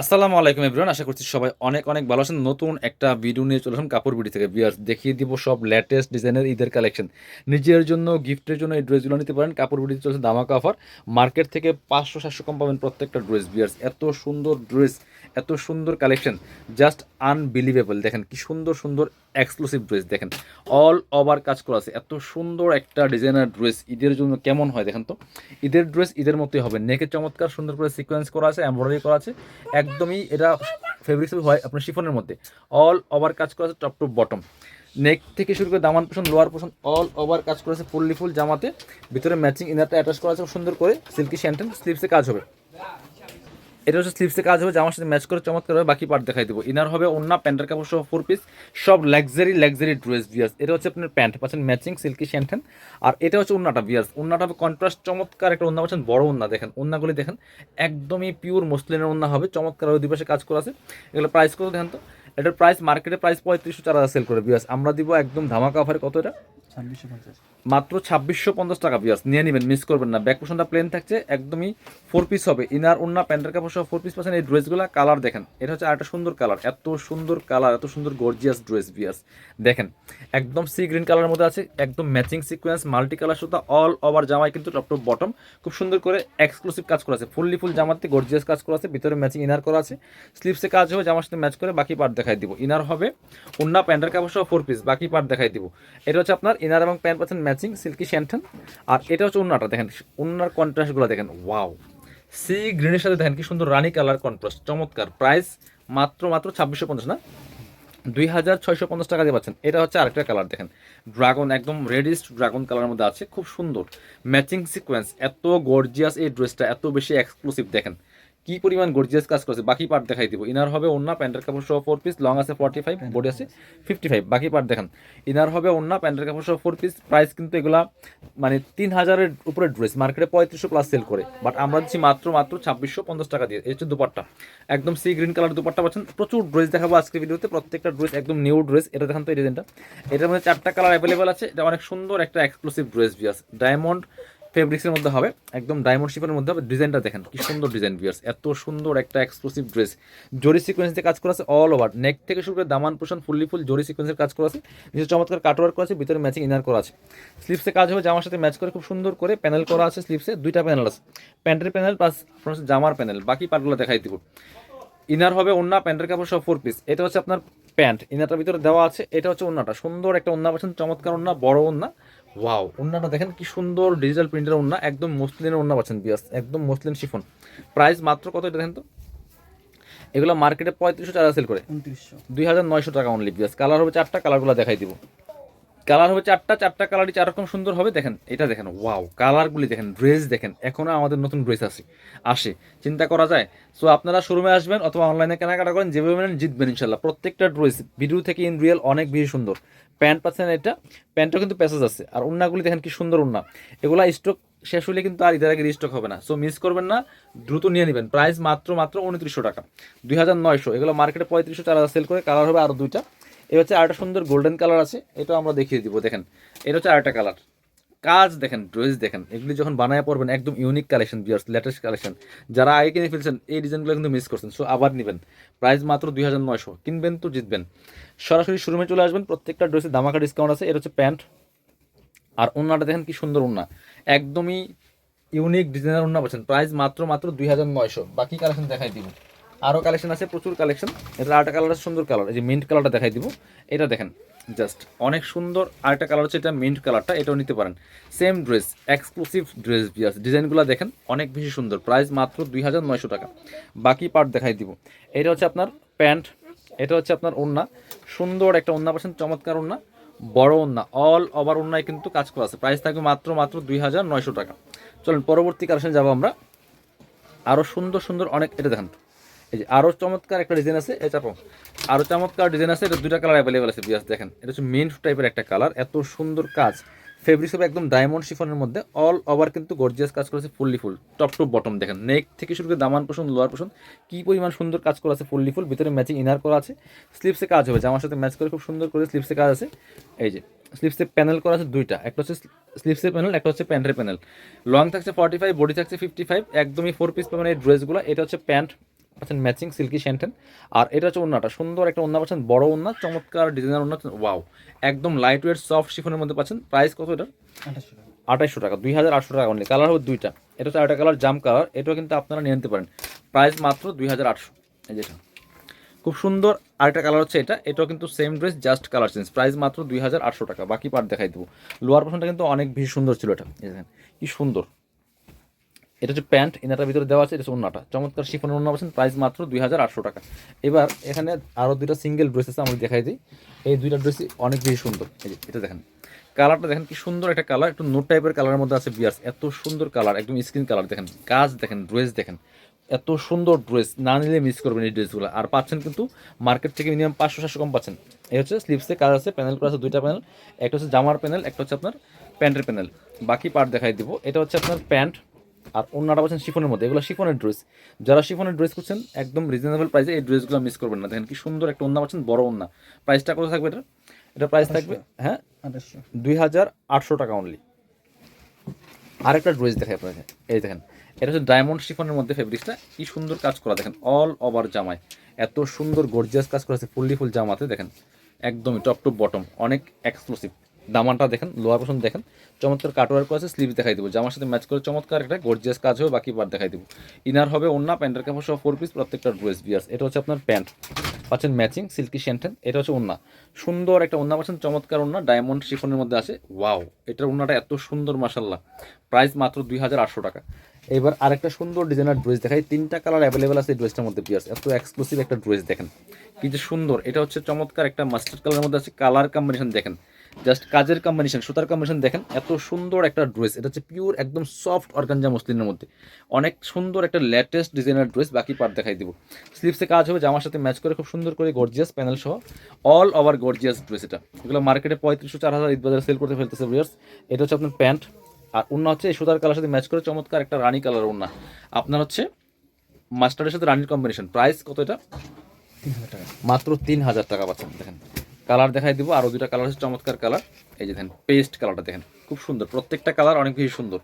আসসালামু আলাইকুম এভরিওয়ান আশা করছি সবাই অনেক অনেক ভালো আছেন। নতুন একটা ভিডিও নিয়ে চলে আসলাম কাপড় বিডি থেকে। বিয়ার্স দেখিয়ে দিব সব লেটেস্ট ডিজাইনের ঈদের কালেকশন নিজের জন্য গিফটের জন্য এই ড্রেসগুলো নিতে পারেন। কাপড় বিড়িতে চলছে দামাকা অফার মার্কেট থেকে পাঁচশো, সাতশো কম পাবেন প্রত্যেকটা ড্রেস বিয়ার্স এত সুন্দর ড্রেস এত সুন্দর কালেকশন জাস্ট আনবিলিভেবল দেখেন কি সুন্দর সুন্দর এক্সক্লুসিভ ড্রেস দেখেন। অল ওভার কাজ করা আছে। এত সুন্দর একটা ডিজাইনার ড্রেস ঈদের জন্য কেমন হয় দেখেন তো? ঈদের ড্রেস ঈদের মতোই হবে। নেকে চমৎকার সুন্দর করে সিকোয়েন্স করা আছে এমব্রয়ডারি করা আছে। একদমই এটা ফেব্রিক্স হয় আপনার শিফনের মধ্যে। অল ওভার কাজ করা আছে টপ টু বটম নেক থেকে শুরু করে দামান পোষণ লোয়ার পোষণ অল ওভার কাজ করেছে ফুললি ফুল জামাতে। ভিতরে ম্যাচিং ইনারটা অ্যাটাচ করা আছে সুন্দর করে। সিল্কি শ্যান্টেন স্লিপসে কাজ হবে। এটা হচ্ছে স্লিপসে কাজ হবে জামার সাথে ম্যাচ করে চমৎকার হবে বাকি পার্ট দেখাই দেবো। ইনার হবে অন্য প্যান্টের কাপড় সহ ফোর পিস সব লাক্সারি লাক্সারি ড্রেস বিয়ার্স এটা হচ্ছে আপনার প্যান্ট পাচ্ছেন ম্যাচিং সিল্কি শ্যান্টেন আর এটা হচ্ছে উন্নাটা বিয়ার্স উন্নাটা হবে কন্ট্রাস্ট চমৎকার একটা উন্না পাচ্ছেন, বড় উন্না দেখেন উন্নাগুলি দেখেন, একদমই পিওর মসলিনের উন্না হবে চমৎকার ওই দিবসে কাজ করা আছে। এগুলো প্রাইস কত দেখেন তো? এটার প্রাইস মার্কেটে প্রাইস পঁয়ত্রিশশো, চার হাজার সেল করে বিয়ার্স আমরা দিব একদম ধামাকা অফারে কত এটা? মাত্র ছাব্বিশশো পঞ্চাশ টাকা বিয়াস নিয়ে নেবেন মিস করবেন না। ব্যাক পোশনটা প্লেন থাকছে, একদমই ফোর পিস হবে। ইনার ওন্না প্যান্টের কাপড় সহ ফোর পিস পাচ্ছেন এই ড্রেসগুলো কালার দেখেন, এটা হচ্ছে আরেকটা সুন্দর কালার এত সুন্দর কালার এত সুন্দর গর্জিয়াস ড্রেস বিয়াস দেখেন, একদম সি গ্রিন কালারের মধ্যে আছে, একদম ম্যাচিং সিকোয়েন্স মাল্টি কালার সুতা অল ওভার জামাই কিন্তু টপ টপ বটম খুব সুন্দর করে এক্সক্লুসিভ কাজ করা আছে। ফুললি ফুল জামাতে গর্জিয়াস কাজ করা আছে, ভিতরে ম্যাচিং ইনার করা আছে। স্লিপসে কাজ হবে, জামার সাথে ম্যাচ করে বাকি পার্ট দেখাই দিব। ইনার হবে ওন্না প্যান্টের কাপড় সহ ফোর পিস বাকি পার্ট দেখাই দিব। এটা হচ্ছে আপনার ইনার এবং প্যান্ট পাচ্ছেন ম্যাচিং, সিল্কি শ্যান্টেন আর এটা হচ্ছে উন্নাটা দেখেন, উন্নার কন্ট্রাস্টগুলো দেখেন ওয়াও সি গ্রিনের সাথে দেখেন কি সুন্দর রানী কালার কন্ট্রাস্ট চমৎকার। প্রাইস মাত্র মাত্র ছাব্বিশশো পঞ্চাশ, না? দুই হাজার ছয়শো পঞ্চাশ টাকা দিয়ে পাচ্ছেন। এটা হচ্ছে আরেকটা কালার, দেখেন। ড্রাগন একদম রেডিস্ট ড্রাগন কালারের মধ্যে আছে, খুব সুন্দর। ম্যাচিং সিকোয়েন্স এত গর্জিয়াস এই ড্রেসটা এত বেশি এক্সক্লুসিভ দেখেন। কি পরিমাণ গর্জিয়াস কাজ করেছে? বাকি পার্ট দেখাই দিব। ইনার হবে অন্য প্যান্টের কাপড় সহ ফোর পিস লং আছে ফর্টি ফাইভ বডি আছে ফিফটি ফাইভ বাকি পার্ট দেখান। ইনার হবে অন্য প্যান্টের কাপড় সহ ফোর পিস প্রাইস কিন্তু এগুলা মানে তিন হাজারের উপরে ড্রেস মার্কেটে পঁয়ত্রিশশো প্লাস সেল করে। বাট আমরা দিচ্ছি মাত্র মাত্র ছাব্বিশশো পঞ্চাশ টাকা দিয়ে। এই হচ্ছে দুপাট্টা। একদম সি গ্রিন কালার দুপাট্টা পাচ্ছেন। প্রচুর ড্রেস দেখাবো আজকে ভিডিওতে। প্রত্যেকটা ড্রেস একদম নিউ ড্রেস এটা দেখান তো এই ডিজাইনটা এটার মধ্যে চারটা কালার অ্যাভেলেবেল আছে। এটা অনেক সুন্দর একটা এক্সক্লুসিভ ড্রেস বিয়াস ডায়মন্ড ফেব্রিক্সের মধ্যে হবে, একদম ডায়মন্ড শিপের মধ্যে হবে। ডিজাইনটা দেখেন, কি সুন্দর ডিজাইন বিয়ার্স এত সুন্দর একটা এক্সক্লুসিভ ড্রেস জরি সিকোয়েন্স দিয়ে কাজ করা আছে অল ওভার নেক থেকে শুরু করে দামান পোষণ ফুললি ফুল জরি সিকোয়েন্সের কাজ করা আছে। নিচে চমৎকার কাটওয়ার্ক করা আছে, ভিতরে ম্যাচিং ইনার করা আছে। স্লিপসে কাজ হবে, জামার সাথে ম্যাচ করে খুব সুন্দর করে প্যানেল করা আছে স্লিপসে দুইটা প্যানেল আছে। প্যান্টের প্যানেল প্লাস আপনার জামার প্যানেল বাকি পার্টগুলো দেখাই দিব। ইনার হবে অন্য প্যান্টের কাপড় সব ফোর পিস এটা হচ্ছে আপনার প্যান্ট ইনারটার ভিতরে দেওয়া আছে এটা হচ্ছে অন্যটা সুন্দর একটা ওন্না পাচ্ছেন চমৎকার ওন্না বড় ওন্না ওয়াও অন্যটা দেখেন কি সুন্দর ডিজিটাল প্রিন্টের ওন্না একদম মসলিনের অন্য পাচ্ছেন বিয়াস একদম মসলিন শিফন। প্রাইস মাত্র কত এটা দেখেন তো? এগুলো মার্কেটে পঁয়ত্রিশশো টাকা সেল করে। দুই হাজার নয়শো টাকা অনলি বিয়াস কালার হবে চারটা কালারগুলো দেখাই দিব। কালার হবে চারটা চারটা কালারই চার রকম সুন্দর হবে। দেখেন, এটা দেখেন ওয়াও কালারগুলি দেখেন ড্রেস দেখেন এখনও আমাদের নতুন ড্রেস আছে, আসে, চিন্তা করা যায়। সো আপনারা শোরুমে আসবেন অথবা অনলাইনে কেনাকাটা করেন, যেভাবে নেন জিতবেন ইনশাল্লাহ। প্রত্যেকটা ড্রেস ভিডিও থেকে ইন রিয়েল অনেক বেশি সুন্দর। প্যান্ট পাচ্ছেন এটা প্যান্টও কিন্তু প্যাসেজ আছে। আর উন্নাগুলি দেখেন কি সুন্দর উন্না। এগুলা স্টক শেষ হলে কিন্তু আর ঈদের আগে স্টক হবে না। সো মিস করবেন না, দ্রুত নিয়ে নেবেন। প্রাইস মাত্র মাত্র উনত্রিশশো টাকা। দুই হাজার নয়শো, এগুলো মার্কেটে পঁয়ত্রিশশো হাজার সেল করে কালার হবে আরও দুইটা। এই হচ্ছে আরেকটা সুন্দর গোল্ডেন কালার আছে, এটাও আমরা দেখিয়ে দিব, দেখেন। এটা হচ্ছে আরেকটা কালার কাজ দেখেন, ড্রেস দেখেন, এগুলি যখন বানায় পড়বেন একদম ইউনিক কালেকশন বিয়ার্স লেটেস্ট কালেকশন যারা আগে কিনে ফেলছেন, এই ডিজাইনগুলো কিন্তু মিস করছেন সো আবার নেবেন। প্রাইস মাত্র দুই হাজার নয়শো, কিনবেন তো জিতবেন। সরাসরি শোরুমে চলে আসবেন, প্রত্যেকটা ড্রেসে দামাকা ডিসকাউন্ট আছে, এটা হচ্ছে প্যান্ট। আর ওনাটা দেখেন কি সুন্দর ওনা একদমই ইউনিক ডিজাইনার ওনা পাচ্ছেন। প্রাইস মাত্র মাত্র দুই হাজার নয়শো। বাকি কালেকশন দেখাই দিব। আরও কালেকশন আছে, প্রচুর কালেকশন এটা আরেকটা কালার আছে, সুন্দর কালার এই যে মিন্ট কালারটা দেখাই দিব। এটা দেখেন জাস্ট অনেক সুন্দর আরেকটা কালার হচ্ছে এটা মিন্ট কালারটা এটাও নিতে পারেন। সেম ড্রেস এক্সক্লুসিভ ড্রেস বিয়াস। ডিজাইনগুলো দেখেন, অনেক বেশি সুন্দর। প্রাইস মাত্র দুই হাজার নয়শো টাকা। বাকি পার্ট দেখাই দিব। এটা হচ্ছে আপনার প্যান্ট, এটা হচ্ছে আপনার ওন্না সুন্দর একটা ওন্না পাচ্ছেন, চমৎকার ওন্না বড় ওন্না অল ওভার ওন্নায় কিন্তু কাজ করা আছে। প্রাইস থাকবে মাত্র মাত্র দুই হাজার নয়শো টাকা। চলুন, পরবর্তী কালেকশন যাব আমরা। আরও সুন্দর সুন্দর অনেক, এটা দেখেন। এই যে আরও চমৎকার একটা ডিজাইন আছে এটা চাপো আরও চমৎকার ডিজাইন আছে, এটা দুইটা কালার অ্যাভেলেবেল আছে বিয়াস দেখেন। এটা হচ্ছে মিন্ট টাইপের একটা কালার এত সুন্দর কাজ। ফেব্রিক্স হবে একদম ডায়মন্ড শিফনের মধ্যে অল ওভার কিন্তু গর্জিয়াস কাজ করেছে fully full top to bottom দেখেন। নেক থেকে শুরু করে দামান পোষণ লোয়ার পোষণ কী পরিমাণ সুন্দর কাজ করা আছে ফুললি ফুল ভিতরে ম্যাচিং ইনার করা আছে। স্লিপসে কাজ হবে, জামার সাথে ম্যাচ করে খুব সুন্দর করে স্লিপসে কাজ আছে। এই যে স্লিপসে প্যানেল করা আছে দুইটা, একটা হচ্ছে স্লিপসের প্যানেল একটা হচ্ছে প্যান্টের প্যানেল লং থাকছে ফর্টি ফাইভ বডি থাকছে ফিফটি ফাইভ একদমই ফোর পিস পাবেন এই ড্রেসগুলো এটা হচ্ছে প্যান্ট পাচ্ছেন ম্যাচিং সিল্কি শ্যান্টেন আর এটা হচ্ছে ওন্নাটা। সুন্দর একটা ওন্না পাচ্ছেন, বড় ওন্না, চমৎকার ডিজাইনার ওন্না ওয়াও, একদম লাইট ওয়েট সফট শিফনের মধ্যে পাচ্ছেন। প্রাইস কত এটা আঠাশশো টাকা, দুই হাজার আটশো টাকা অনলি কালার হবে দুইটা। এটা হচ্ছে আরেকটা কালার জাম কালার এটাও কিন্তু আপনারা নিয়ে নিতে পারেন। প্রাইস মাত্র দুই হাজার আটশো। এই যেটা খুব সুন্দর আরেকটা কালার হচ্ছে এটা। এটাও কিন্তু same dress just colour change price মাত্র দুই হাজার আটশো টাকা। বাকি পার্ট দেখাই দেবো। লোয়ার পোর্শনটা কিন্তু অনেক বেশি সুন্দর ছিল এটা। কি সুন্দর। এটা হচ্ছে প্যান্ট, ইনারটার ভিতরে দেওয়া আছে, এটা হচ্ছে ওন্নাটা চমৎকার শিফনের ওন্না পাচ্ছেন, প্রাইস মাত্র দুই হাজার আটশো টাকা। এবার এখানে আরও দুইটা সিঙ্গেল ড্রেস আছে, আমরা দেখাই দিই। এই দুইটা ড্রেসই অনেক বেশি সুন্দর। এই যে, এটা দেখেন। কালারটা দেখেন, কি সুন্দর একটা কালার, একটু নোট টাইপের কালারের মধ্যে আছে বিয়ার্স। এত সুন্দর কালার, একদম স্কিন কালার, দেখেন। কাজ দেখেন, ড্রেস দেখেন। এত সুন্দর ড্রেস, না নিলে মিস করবেন এই ড্রেসগুলো। আর পাচ্ছেন কিন্তু মার্কেট থেকে মিনিমাম পাঁচশো সাতশো কম পাচ্ছেন। এই হচ্ছে স্লিপসে কাজ আছে প্যানেল করা আছে, দুইটা প্যানেল একটা হচ্ছে জামার প্যানেল একটা হচ্ছে আপনার প্যান্টের প্যানেল বাকি পার্ট দেখাই দিব। এটা হচ্ছে আপনার প্যান্ট আর অন্যটা পাচ্ছেন শিফনের মধ্যে। এগুলো শিফনের ড্রেস। যারা শিফনের ড্রেস করছেন একদম রিজনেবল প্রাইসে এই ড্রেসগুলো মিস করবেন না। দেখেন কি সুন্দর একটা অন্য পাচ্ছেন বড় অন্য প্রাইসটা কত থাকবে এটা এটা প্রাইস থাকবে হ্যাঁ? দুই হাজার আটশো টাকা অনলি আরেকটা ড্রেস দেখাই আপনাকে। এই দেখেন এটা হচ্ছে ডায়মন্ড শিফনের মধ্যে ফেব্রিক্সটা কি সুন্দর কাজ করা দেখেন অল ওভার জামায়। এত সুন্দর গর্জিয়াস কাজ করা আছে ফুললি ফুল জামাতে দেখেন। একদমই টপ টু বটম অনেক এক্সক্লুসিভ দামানটা দেখেন, লোয়ার পোর্শন দেখেন। চমৎকার কাটওয়ার করা আছে স্লিভ দেখাই দেবো। জামার সাথে ম্যাচ করে চমৎকার একটা গর্জিয়াস কাজ হবে, বাকি বার দেখাই দেবো। ইনার হবে অন্য প্যান্টের কাপড় সহ ফোর পিস প্রত্যেকটা ড্রেস বিয়ার্স এটা হচ্ছে আপনার প্যান্ট। পাচ্ছেন ম্যাচিং সিল্কি শ্যান্টেন এটা হচ্ছে ওন্না সুন্দর একটা ওন্না পাচ্ছেন, চমৎকার ওন্না ডায়মন্ড শিফনের মধ্যে আছে। ওয়াও এটার ওন্নাটা এত সুন্দর মাসাল্লাহ প্রাইস মাত্র দুই হাজার আটশো টাকা। এবার আরেকটা সুন্দর ডিজাইনার ড্রেস দেখাই। তিনটা কালার অ্যাভেলেবেল আছে এই ড্রেসটার মধ্যে পিয়ার্স এত এক্সক্লুসিভ একটা ড্রেস দেখেন। কি যে সুন্দর। এটা হচ্ছে চমৎকার একটা মাস্টার্ড কালারের মধ্যে আছে। কালার কম্বিনেশন দেখেন। জাস্ট কাজের কম্বিনেশন সুতার কম্বিনেশন দেখেন, এত সুন্দর একটা ড্রেস এটা হচ্ছে পিওর একদম সফট অর্গানজা মসলিনের মধ্যে। অনেক সুন্দর একটা লেটেস্ট ডিজাইনার ড্রেস বাকি পার্ট দেখাই দিব। স্লিপসে কাজ হবে, জামার সাথে ম্যাচ করে খুব সুন্দর করে গর্জিয়াস প্যানেল সহ অল ওভার গর্জিয়াস ড্রেস এটা। এগুলো মার্কেটে পঁয়ত্রিশশো, চার হাজার ঈদ বাজারে সেল করতে ফেলতেছে ভিউয়ার্স এটা হচ্ছে আপনার প্যান্ট আর অন্য হচ্ছে, এই সুতার কালার সাথে ম্যাচ করে চমৎকার একটা রানী কালার ওন্না আপনার হচ্ছে মাস্টারের সাথে রানির কম্বিনেশন প্রাইস কত এটা? মাত্র তিন হাজার টাকা পাচ্ছেন, দেখেন। কালার দেখাই দিব। আরও দুটা কালার হচ্ছে চমৎকার কালার। এই যে দেখেন, পেস্ট কালারটা দেখেন, খুব সুন্দর। প্রত্যেকটা কালার অনেক বেশি সুন্দর।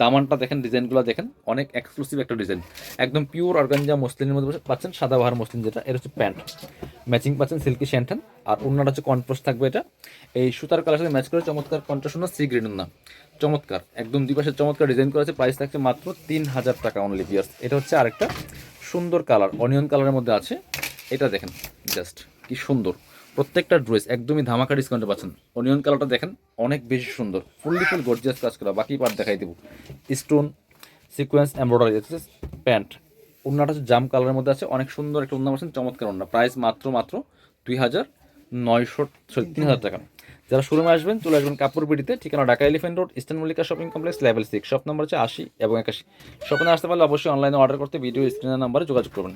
দামানটা দেখেন, ডিজাইনগুলো দেখেন, অনেক এক্সক্লুসিভ একটা ডিজাইন। একদম পিওর অর্গানজা মসলিনের মধ্যে পাচ্ছেন, সাদা বাহার মসলিন যেটা এটা হচ্ছে প্যান্ট। ম্যাচিং পাচ্ছেন সিল্কি শ্যান্টান আর অন্যটা হচ্ছে কন্ট্রাস্ট থাকবে এটা। এই সুতার কালার সাথে ম্যাচ করে চমৎকার কন্ট্রাস্ট না সি গ্রিন না চমৎকার, একদম দুই পাশে চমৎকার ডিজাইন করা আছে প্রাইস থাকছে মাত্র তিন হাজার টাকা অনলি পিয়ার্স এটা হচ্ছে আরেকটা সুন্দর কালার অনিয়ন কালারের মধ্যে আছে। এটা দেখেন জাস্ট কি সুন্দর। প্রত্যেকটা ড্রেস একদমই ধামাকা ডিসকাউন্টে পাচ্ছেন। অনিয়ন কালারটা দেখেন, অনেক বেশি সুন্দর। ফুললি ফুল গর্জিয়াস কাজ করা, বাকি পার্ট দেখাই দেবো। স্টোন সিকোয়েন্স এমব্রয়ডারি আছে প্যান্ট ওড়নাটা হচ্ছে জাম কালারের মধ্যে আছে, অনেক সুন্দর একটা ওড়না পাচ্ছেন, চমৎকার ওড়না। প্রাইস মাত্র মাত্র দুই হাজার নয়শো সরি তিন হাজার টাকা। যারা শোরুমে আসবেন, চলে আসবেন কাপড় বিড়িতে, ঠিকানা Dhaka elephant road eastern Mallika shopping complex level six shop number হচ্ছে আশি এবং একাশি। শপিংয়ে আসতে পারলে অবশ্যই অনলাইনে অর্ডার করতে ভিডিও স্ক্রিনের নাম্বারে যোগাযোগ করবেন।